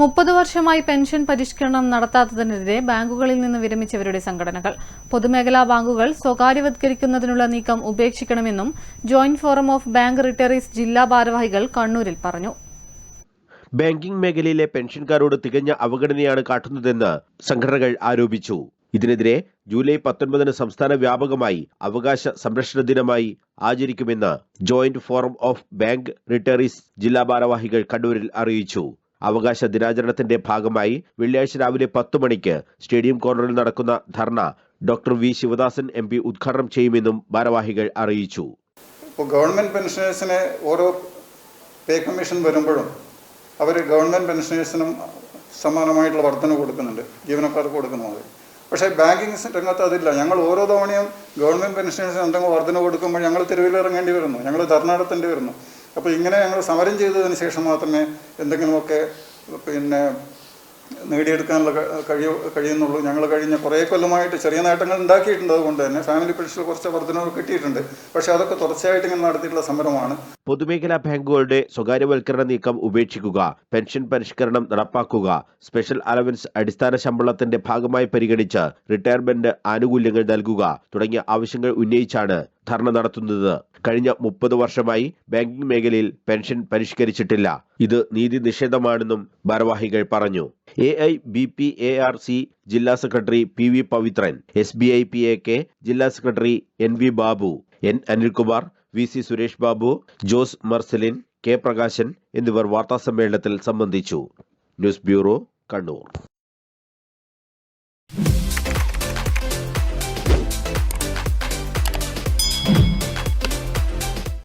മുപ്പത് വർഷമായി പെൻഷൻ പരിഷ്കരണം നടത്താത്തതിനെതിരെ ബാങ്കുകളിൽ നിന്ന് വിരമിച്ചവരുടെ സംഘടനകൾ. പൊതുമേഖലാ ബാങ്കുകൾ സ്വകാര്യവത്കരിക്കുന്നതിനുള്ള നീക്കം ഉപേക്ഷിക്കണമെന്നും joint forum of bank retirees ജില്ലാ ഭാരവാഹികൾ കണ്ണൂരിൽ പറഞ്ഞു. ബാങ്കിംഗ് മേഖലയിലെ പെൻഷൻകാരോട് തികഞ്ഞ അവഗണനയാണ് കാട്ടുന്നതെന്ന് സംഘടനകൾ ആരോപിച്ചു. ഇതിനെതിരെ ജൂലൈ പത്തൊൻപതിന് സംസ്ഥാന വ്യാപകമായി അവകാശ സംരക്ഷണ ദിനമായി ആചരിക്കുമെന്ന് joint forum of bank retirees ജില്ലാ ഭാരവാഹികൾ കണ്ണൂരിൽ അറിയിച്ചു. അവകാശ ദിനാചരണത്തിന്റെ ഭാഗമായി വെള്ളിയാഴ്ച രാവിലെ പത്ത് മണിക്ക് സ്റ്റേഡിയം കോർണറിൽ നടക്കുന്ന dharna doctor V. Sivadasan M. P ഉദ്ഘാടനം ചെയ്യുമെന്നും ഭാരവാഹികൾ അറിയിച്ചു. ഇപ്പോൾ ഗവൺമെന്റ് പെൻഷനേഴ്സിന് ഓരോ പേ കമ്മീഷൻ വരുമ്പോഴും അവർ ഗവൺമെന്റ് പെൻഷനേഴ്സിനും സമാനമായിട്ടുള്ള വർധന കൊടുക്കുന്നുണ്ട്. ജീവനക്കാർക്ക് കൊടുക്കുന്നത് പക്ഷേ ബാങ്കിങ് രംഗത്ത് അതില്ല. ഞങ്ങൾ ഓരോ തവണയും ഗവൺമെന്റ് പെൻഷനേഴ്സിന് എന്തെങ്കിലും വർധന കൊടുക്കുമ്പോൾ ഞങ്ങൾ തെരുവിലിറങ്ങേണ്ടി വരുന്നു. ഞങ്ങൾ ധർണ നടത്തേണ്ടി വരുന്നു. അപ്പോൾ ഇങ്ങനെ ഞങ്ങൾ സമരം ചെയ്തതിന് ശേഷം മാത്രമേ എന്തെങ്കിലുമൊക്കെ പിന്നെ നേടിയെടുക്കാനുള്ള കഴിയ കഴിയു കഴിയുന്നുള്ളൂ. ഞങ്ങൾ കഴിഞ്ഞ കുറേ കൊല്ലമായിട്ട് ചെറിയ നേട്ടങ്ങൾ ഉണ്ടാക്കിയിട്ടുണ്ട് അതുകൊണ്ട് തന്നെ ഫാമിലി പെൻഷൻ കുറച്ച് വർധനവ് കിട്ടിയിട്ടുണ്ട്. പക്ഷേ അതൊക്കെ തുടർച്ചയായിട്ട് ഇങ്ങനെ നടത്തിയിട്ടുള്ള സമരമാണ്. പൊതുമേഖലാ ബാങ്കുകളുടെ സ്വകാര്യവൽക്കരണ നീക്കം ഉപേക്ഷിക്കുക പെൻഷൻ പരിഷ്കരണം നടപ്പാക്കുക സ്പെഷ്യൽ അലവൻസ് അടിസ്ഥാന ശമ്പളത്തിന്റെ ഭാഗമായി പരിഗണിച്ച് റിട്ടയർമെന്റ് ആനുകൂല്യങ്ങൾ നൽകുക തുടങ്ങിയ ആവശ്യങ്ങൾ ഉന്നയിച്ചാണ് ധർണ നടത്തുന്നത്. കഴിഞ്ഞ മുപ്പത് വർഷമായി ബാങ്കിംഗ് മേഖലയിൽ പെൻഷൻ പരിഷ്കരിച്ചിട്ടില്ല. ഇത് നീതി നിഷേധമാണെന്നും ഭാരവാഹികൾ പറഞ്ഞു. A I B P A R C ജില്ലാ secretary P V Pavithran S B I P A K ജില്ലാ secretary N V Babu N Anilkumar V C Suresh Babu Jose Marcelin K Prakashan എന്നിവർ വാർത്താസമ്മേളനത്തിൽ സംബന്ധിച്ചു. News bureau Kannur.